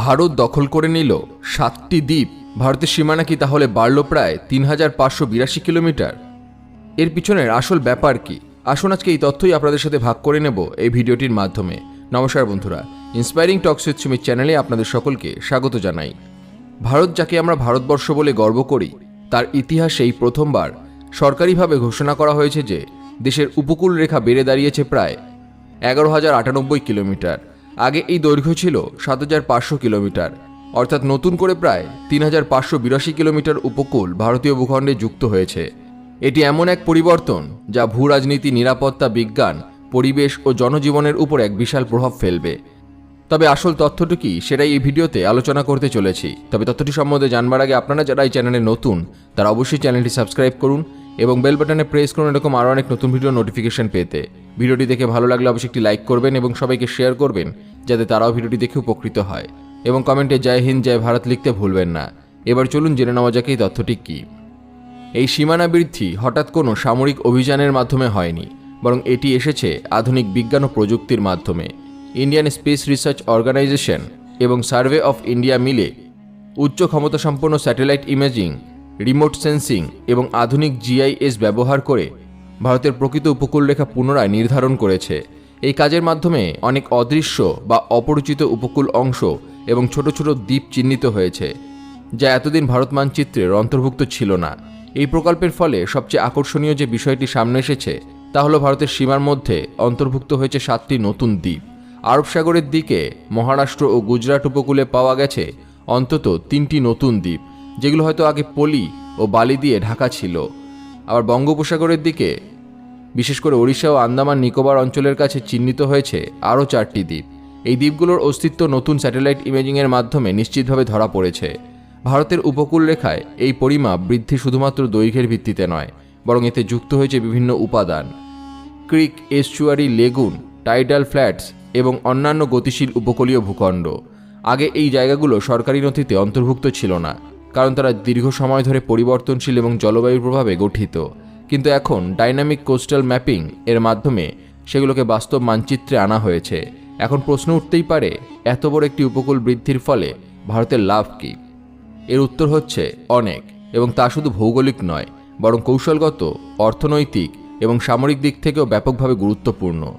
ভারত দখল করে নিল সাতটি দ্বীপ। ভারতের সীমানা কি তাহলে বাড়ল প্রায় তিন হাজার পাঁচশো বিরাশি কিলোমিটার? এর পিছনের আসল ব্যাপার কি? আসুন আজকে এই তথ্যই আপনাদের সাথে ভাগ করে নেব এই ভিডিওটির মাধ্যমে। নমস্কার বন্ধুরা ইন্সপায়ারিং টক্স উইথ সুমিত চ্যানেলে আপনাদের সকলকে স্বাগত জানাই। ভারত যাকে আমরা ভারতবর্ষ বলে গর্ব করি, তার ইতিহাসেই প্রথমবার সরকারিভাবে ঘোষণা করা হয়েছে যে দেশের উপকূল রেখা বেড়ে দাঁড়িয়েছে প্রায় এগারো হাজার আটানব্বই কিলোমিটার। আগে এই দৈর্ঘ্য ছিল সাত হাজার পাঁচশো কিলোমিটার, অর্থাৎ নতুন করে প্রায় তিন হাজার পাঁচশো বিরাশি কিলোমিটার উপকূল ভারতীয় ভূখণ্ডে যুক্ত হয়েছে। এটি এমন এক পরিবর্তন যা ভূ রাজনীতি নিরাপত্তা, বিজ্ঞান, পরিবেশ ও জনজীবনের উপর এক বিশাল প্রভাব ফেলবে। তবে আসল তথ্যটি কি সেটাই এই ভিডিওতে আলোচনা করতে চলেছি। তবে তথ্যটি সম্বন্ধে জানবার আগে আপনারা যারা এই চ্যানেলে নতুন, তারা অবশ্যই চ্যানেলটি সাবস্ক্রাইব করুন এবং বেল বাটনে প্রেস করুন এরকম আরও অনেক নতুন ভিডিও নোটিফিকেশন পেতে। ভিডিওটি দেখে ভালো লাগলে অবশ্যই একটি লাইক করবেন এবং সবাইকে শেয়ার করবেন, যাতে তারাও ভিডিওটি দেখে উপকৃত হয়। এবং কমেন্টে জয় হিন্দ, জয় ভারত লিখতে ভুলবেন না। এবার চলুন জেনে নেওয়া যাক এই তথ্যটি কী। এই সীমানা বৃদ্ধি হঠাৎ কোনো সামরিক অভিযানের মাধ্যমে হয়নি, বরং এটি এসেছে আধুনিক বিজ্ঞান ও প্রযুক্তির মাধ্যমে। ইন্ডিয়ান স্পেস রিসার্চ অর্গানাইজেশন এবং সার্ভে অফ ইন্ডিয়া মিলে উচ্চ ক্ষমতাসম্পন্ন স্যাটেলাইট ইমেজিং রিমোট সেন্সিং এবং আধুনিক জিআইএস ব্যবহার করে ভারতের প্রকৃত উপকূলরেখা পুনরায় নির্ধারণ করেছে। এই কাজের মাধ্যমে অনেক অদৃশ্য বা অপরিচিত উপকূল অংশ এবং ছোট ছোট দ্বীপ চিহ্নিত হয়েছে, যা এতদিন ভারত মানচিত্রের অন্তর্ভুক্ত ছিল না। এই প্রকল্পের ফলে সবচেয়ে আকর্ষণীয় যে বিষয়টি সামনে এসেছে, তা হলো ভারতের সীমার মধ্যে অন্তর্ভুক্ত হয়েছে সাতটি নতুন দ্বীপ। আরব সাগরের দিকে মহারাষ্ট্র ও গুজরাট উপকূলে পাওয়া গেছে অন্তত তিনটি নতুন দ্বীপ। যেগুলো হয়তো আগে পলি ও বালি দিয়ে ঢাকা ছিল। আবার বঙ্গোপসাগরের দিকে, বিশেষ করে ওড়িশা ও আন্দামান নিকোবর অঞ্চলের কাছে চিহ্নিত হয়েছে আরও চারটি দ্বীপ। এই দ্বীপগুলোর অস্তিত্ব নতুন স্যাটেলাইট ইমেজিংয়ের মাধ্যমে নিশ্চিতভাবে ধরা পড়েছে। ভারতের উপকূল রেখায় এই পরিমাপ বৃদ্ধি শুধুমাত্র দৈর্ঘ্যের ভিত্তিতে নয়, বরং এতে যুক্ত হয়েছে বিভিন্ন উপাদান। Creek, estuary, lagoon, tidal flats এবং অন্যান্য গতিশীল উপকূলীয় ভূখণ্ড। আগে এই জায়গাগুলো সরকারি নথিতে অন্তর্ভুক্ত ছিল না। কারণ তারা দীর্ঘ সময় ধরে পরিবর্তনশীল এবং জলবায়ুর প্রভাবে গঠিত। কিন্তু এখন ডাইনামিক কোস্টাল ম্যাপিং এর মাধ্যমে সেগুলোকে বাস্তব মানচিত্রে আনা হয়েছে। এখন প্রশ্ন উঠতেই পারে, এত বড় একটি উপকূল বৃদ্ধির ফলে ভারতের লাভ কী? এর উত্তর হচ্ছে অনেক, এবং তা শুধু ভৌগোলিক নয়, বরং কৌশলগত, অর্থনৈতিক এবং সামরিক দিক থেকেও ব্যাপকভাবে গুরুত্বপূর্ণ।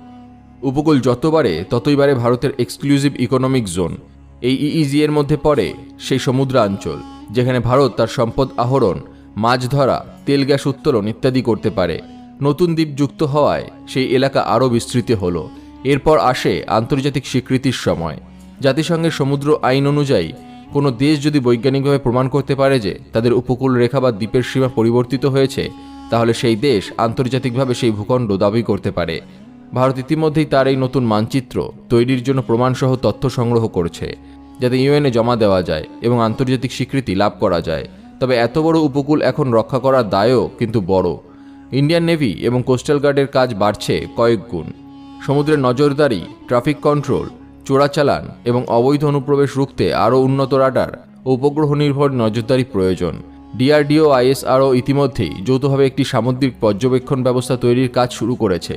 উপকূল যত বাড়ে, ততই বাড়ে ভারতের এক্সক্লুসিভ ইকোনমিক জোন এই ইইজি এর মধ্যে পড়ে সেই সমুদ্রাঞ্চল। যেখানে ভারত তার সম্পদ আহরণ, মাছ ধরা, তেল গ্যাস উত্তোলন ইত্যাদি করতে পারে। নতুন দ্বীপ যুক্ত হওয়ায় সেই এলাকা আরও বিস্তৃত হলো। এরপর আসে আন্তর্জাতিক স্বীকৃতির সময়। জাতিসংঘের সমুদ্র আইন অনুযায়ী, কোনো দেশ যদি বৈজ্ঞানিকভাবে প্রমাণ করতে পারে যে তাদের উপকূল রেখা বা দ্বীপের সীমা পরিবর্তিত হয়েছে, তাহলে সেই দেশ আন্তর্জাতিকভাবে সেই ভূখণ্ড দাবি করতে পারে। ভারত ইতিমধ্যেই তার এই নতুন মানচিত্র তৈরির জন্য প্রমাণসহ তথ্য সংগ্রহ করছে। যাতে ইউএনএ জমা দেওয়া যায় এবং আন্তর্জাতিক স্বীকৃতি লাভ করা যায়। তবে এত বড় উপকূল এখন রক্ষা করার দায়ও কিন্তু বড়। ইন্ডিয়ান নেভি এবং কোস্টাল গার্ডের কাজ বাড়ছে কয়েক গুণ। সমুদ্রের নজরদারি, ট্রাফিক কন্ট্রোল, চোরাচালান এবং অবৈধ অনুপ্রবেশ রুখতে আরও উন্নত রাডার ও উপগ্রহ নির্ভর নজরদারি প্রয়োজন। ডিআরডিও, আইএসআরও ইতিমধ্যেই যৌথভাবে একটি সামুদ্রিক পর্যবেক্ষণ ব্যবস্থা তৈরির কাজ শুরু করেছে,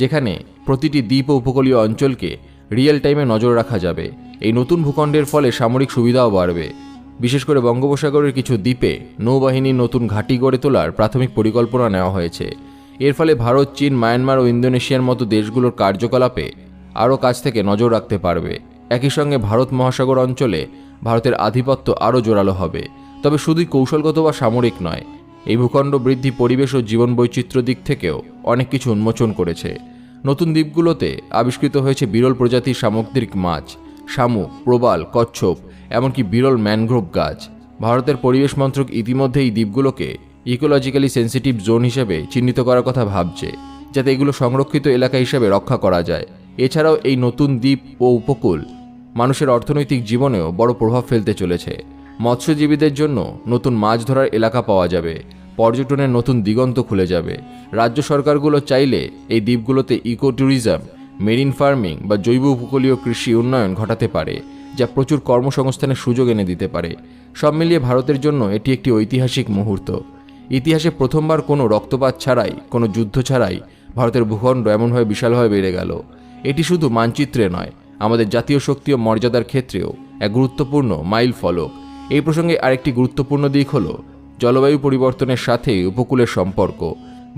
যেখানে প্রতিটি দ্বীপ ও উপকূলীয় অঞ্চলকে রিয়েল টাইমে নজর রাখা যাবে। এই নতুন ভূখণ্ডের ফলে সামরিক সুবিধাও বাড়বে। বিশেষ করে বঙ্গোপসাগরের কিছু দ্বীপে নৌবাহিনীর নতুন ঘাঁটি গড়ে তোলার প্রাথমিক পরিকল্পনা নেওয়া হয়েছে। এর ফলে ভারত, চীন, মায়ানমার ও ইন্দোনেশিয়ার মতো দেশগুলোর কার্যকলাপে আরও কাছ থেকে নজর রাখতে পারবে। একই সঙ্গে ভারত মহাসাগর অঞ্চলে ভারতের আধিপত্য আরও জোরালো হবে। তবে শুধুই কৌশলগত বা সামরিক নয়, এই ভূখণ্ড বৃদ্ধি, পরিবেশ ও জীবন বৈচিত্র্য দিক থেকেও অনেক কিছু উন্মোচন করেছে। নতুন দ্বীপগুলোতে আবিষ্কৃত হয়েছে বিরল প্রজাতির সামুদ্রিক মাছ, শামুক, প্রবাল, কচ্ছপ, এমনকি বিরল ম্যানগ্রোভ গাছ। ভারতের পরিবেশ মন্ত্রক ইতিমধ্যে এই দ্বীপগুলোকে ইকোলজিক্যালি সেন্সিটিভ জোন হিসেবে চিহ্নিত করার কথা ভাবছে, যাতে এগুলো সংরক্ষিত এলাকা হিসেবে রক্ষা করা যায়। এছাড়াও এই নতুন দ্বীপ ও উপকূল মানুষের অর্থনৈতিক জীবনেও বড় প্রভাব ফেলতে চলেছে। মৎস্যজীবীদের জন্য নতুন মাছ ধরার এলাকা পাওয়া যাবে। পর্যটনের নতুন দিগন্ত খুলে যাবে। রাজ্য সরকারগুলো চাইলে এই দ্বীপগুলোতে ইকো ট্যুরিজম মেরিন ফার্মিং বা জৈব উপকূলীয় কৃষি উন্নয়ন ঘটাতে পারে, যা প্রচুর কর্মসংস্থানের সুযোগ এনে দিতে পারে। সব মিলিয়ে ভারতের জন্য এটি একটি ঐতিহাসিক মুহূর্ত। ইতিহাসে প্রথমবার কোনো রক্তপাত ছাড়াই, কোনো যুদ্ধ ছাড়াই ভারতের ভূখণ্ড এমনভাবে বিশালভাবে বেড়ে গেল। এটি শুধু মানচিত্রে নয়, আমাদের জাতীয় শক্তি ও মর্যাদার ক্ষেত্রেও এক গুরুত্বপূর্ণ মাইল ফলক এই প্রসঙ্গে আরেকটি গুরুত্বপূর্ণ দিক হল জলবায়ু পরিবর্তনের সাথে উপকূলের সম্পর্ক।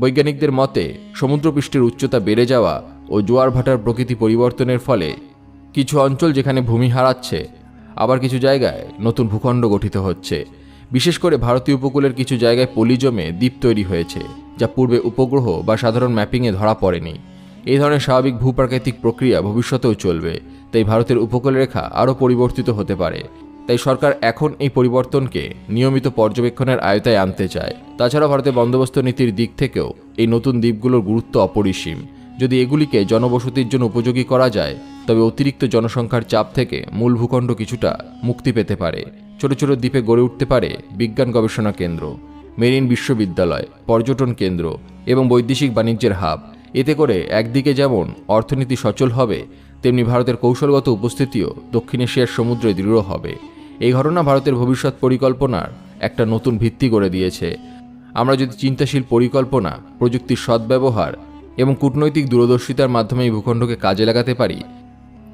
বৈজ্ঞানিকদের মতে, সমুদ্রপৃষ্ঠের উচ্চতা বেড়ে যাওয়া ও জোয়ার ভাটার প্রকৃতি পরিবর্তনের ফলে কিছু অঞ্চল যেখানে ভূমি হারাচ্ছে, আবার কিছু জায়গায় নতুন ভূখণ্ড গঠিত হচ্ছে। বিশেষ করে ভারতীয় উপকূলের কিছু জায়গায় পলি জমে দ্বীপ তৈরি হয়েছে, যা পূর্বে উপগ্রহ বা সাধারণ ম্যাপিংয়ে ধরা পড়েনি। এই ধরনের স্বাভাবিক ভূপ্রাকৃতিক প্রক্রিয়া ভবিষ্যতেও চলবে, তাই ভারতের উপকূলরেখা আরও পরিবর্তিত হতে পারে। তাই সরকার এখন এই পরিবর্তনকে নিয়মিত পর্যবেক্ষণের আয়তায় আনতে চায়। তাছাড়া ভারতের বন্দোবস্ত নীতির দিক থেকেও এই নতুন দ্বীপগুলোর গুরুত্ব অপরিসীম। যদি এগুলিকে জনবসতির জন্য উপযোগী করা যায়, তবে অতিরিক্ত জনসংখ্যার চাপ থেকে মূল ভূখণ্ড কিছুটা মুক্তি পেতে পারে। ছোট ছোট দ্বীপে গড়ে উঠতে পারে বিজ্ঞান গবেষণা কেন্দ্র, মেরিন বিশ্ববিদ্যালয়, পর্যটন কেন্দ্র এবং বৈদেশিক বাণিজ্যের হাব। এতে করে একদিকে যেমন অর্থনীতি সচল হবে, তেমনি ভারতের কৌশলগত উপস্থিতিও দক্ষিণ এশিয়ার সমুদ্রে দৃঢ় হবে। এই ঘটনা ভারতের ভবিষ্যৎ পরিকল্পনার একটা নতুন ভিত্তি করে দিয়েছে। আমরা যদি চিন্তাশীল পরিকল্পনা, প্রযুক্তির সদ্ব্যবহার এবং কূটনৈতিক দূরদর্শিতার মাধ্যমে এই ভূখণ্ডকে কাজে লাগাতে পারি,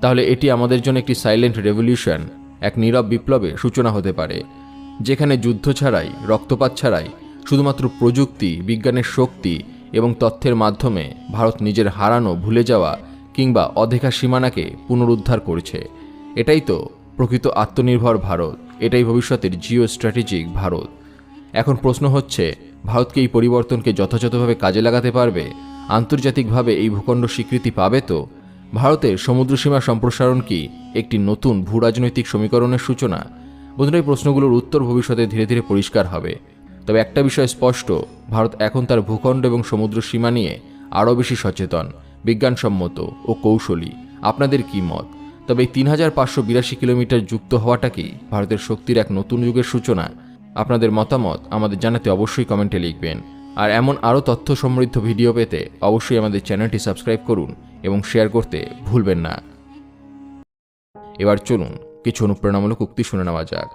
তাহলে এটি আমাদের জন্য একটি সাইলেন্ট রেভলিউশন এক নীরব বিপ্লবের সূচনা হতে পারে, যেখানে যুদ্ধ ছাড়াই, রক্তপাত ছাড়াই শুধুমাত্র প্রযুক্তি, বিজ্ঞানের শক্তি এবং তথ্যের মাধ্যমে ভারত নিজের হারানো, ভুলে যাওয়া কিংবা অধেখা সীমানাকে পুনরুদ্ধার করছে। এটাই তো প্রকৃত আত্মনির্ভর ভারত। এটাই ভবিষ্যতের জিও স্ট্র্যাটেজিক ভারত। এখন প্রশ্ন হচ্ছে ভারতকে এই পরিবর্তনকে যথাযথভাবে কাজে লাগাতে পারবে? আন্তর্জাতিকভাবে এই ভূখণ্ড স্বীকৃতি পাবে তো? ভারতের সমুদ্রসীমা সম্প্রসারণ কি একটি নতুন ভূরাজনৈতিক সমীকরণের সূচনা? বন্ধুরা, এই প্রশ্নগুলোর উত্তর ভবিষ্যতে ধীরে ধীরে পরিষ্কার হবে। তবে একটা বিষয় স্পষ্ট, ভারত এখন তার ভূখণ্ড এবং সমুদ্র সীমা নিয়ে আরও বেশি সচেতন, বিজ্ঞানসম্মত ও কৌশলী। আপনাদের কী মত? তবে এই তিন হাজার পাঁচশো বিরাশি কিলোমিটার যুক্ত হওয়াটা কি ভারতের শক্তির এক নতুন যুগের সূচনা। আপনাদের মতামত আমাদের জানাতে অবশ্যই কমেন্টে লিখবেন। আর এমন আরও তথ্য সমৃদ্ধ ভিডিও পেতে অবশ্যই আমাদের চ্যানেলটি সাবস্ক্রাইব করুন এবং শেয়ার করতে ভুলবেন না। এবার চলুন কিছু অনুপ্রেরণামূলক উক্তি শুনে নেওয়া যাক।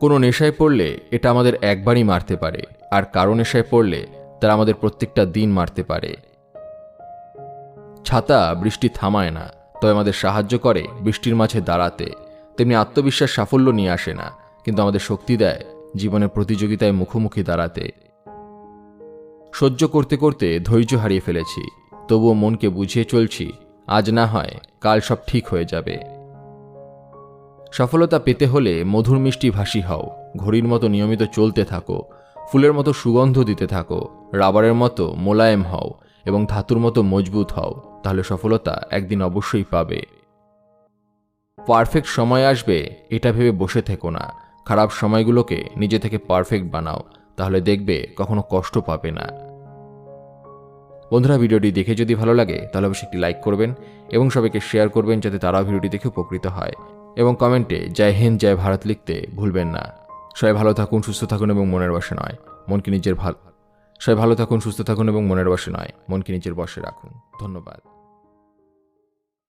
কোনো নেশায় পড়লে এটা আমাদের একবারই মারতে পারে, আর কারও নেশায় পড়লে তারা আমাদের প্রত্যেকটা দিন মারতে পারে। ছাতা বৃষ্টি থামায় না। তবে আমাদের সাহায্য করে বৃষ্টির মাঝে দাঁড়াতে। তেমনি আত্মবিশ্বাস সাফল্য নিয়ে আসে না, কিন্তু আমাদের শক্তি দেয় জীবনের প্রতিযোগিতায় মুখোমুখি দাঁড়াতে। সহ্য করতে করতে ধৈর্য হারিয়ে ফেলেছি, তবুও মনকে বুঝিয়ে চলছি, আজ না হয় কাল সব ঠিক হয়ে যাবে। সফলতা পেতে হলে মধুর মিষ্টি ভাসি হও, ঘড়ির মতো নিয়মিত চলতে থাকো, ফুলের মতো সুগন্ধ দিতে থাকো, রাবারের মতো মোলায়েম হও এবং ধাতুর মতো মজবুত হও। তাহলে সফলতা একদিন অবশ্যই পাবে। পারফেক্ট সময় আসবে, এটা ভেবে বসে থেকো না। খারাপ সময়গুলোকে নিজে থেকে পারফেক্ট বানাও, তাহলে দেখবে কখনো কষ্ট পাবে না। বন্ধুরা, ভিডিওটি দেখে যদি ভালো লাগে, তাহলে অবশ্যই একটি লাইক করবেন এবং সবাইকে শেয়ার করবেন যাতে তারাও ভিডিওটি দেখে উপকৃত হয়। এবং কমেন্টে জয় হিন্দ, জয় ভারত লিখতে ভুলবেন না। সবাই ভালো থাকুন, সুস্থ থাকুন এবং মনের বসে নয়। মনকে নিজের ভালো সবাই ভালো থাকুন, সুস্থ থাকুন এবং মনের বসে নয়। মনকে নিজের বসে রাখুন। ধন্যবাদ।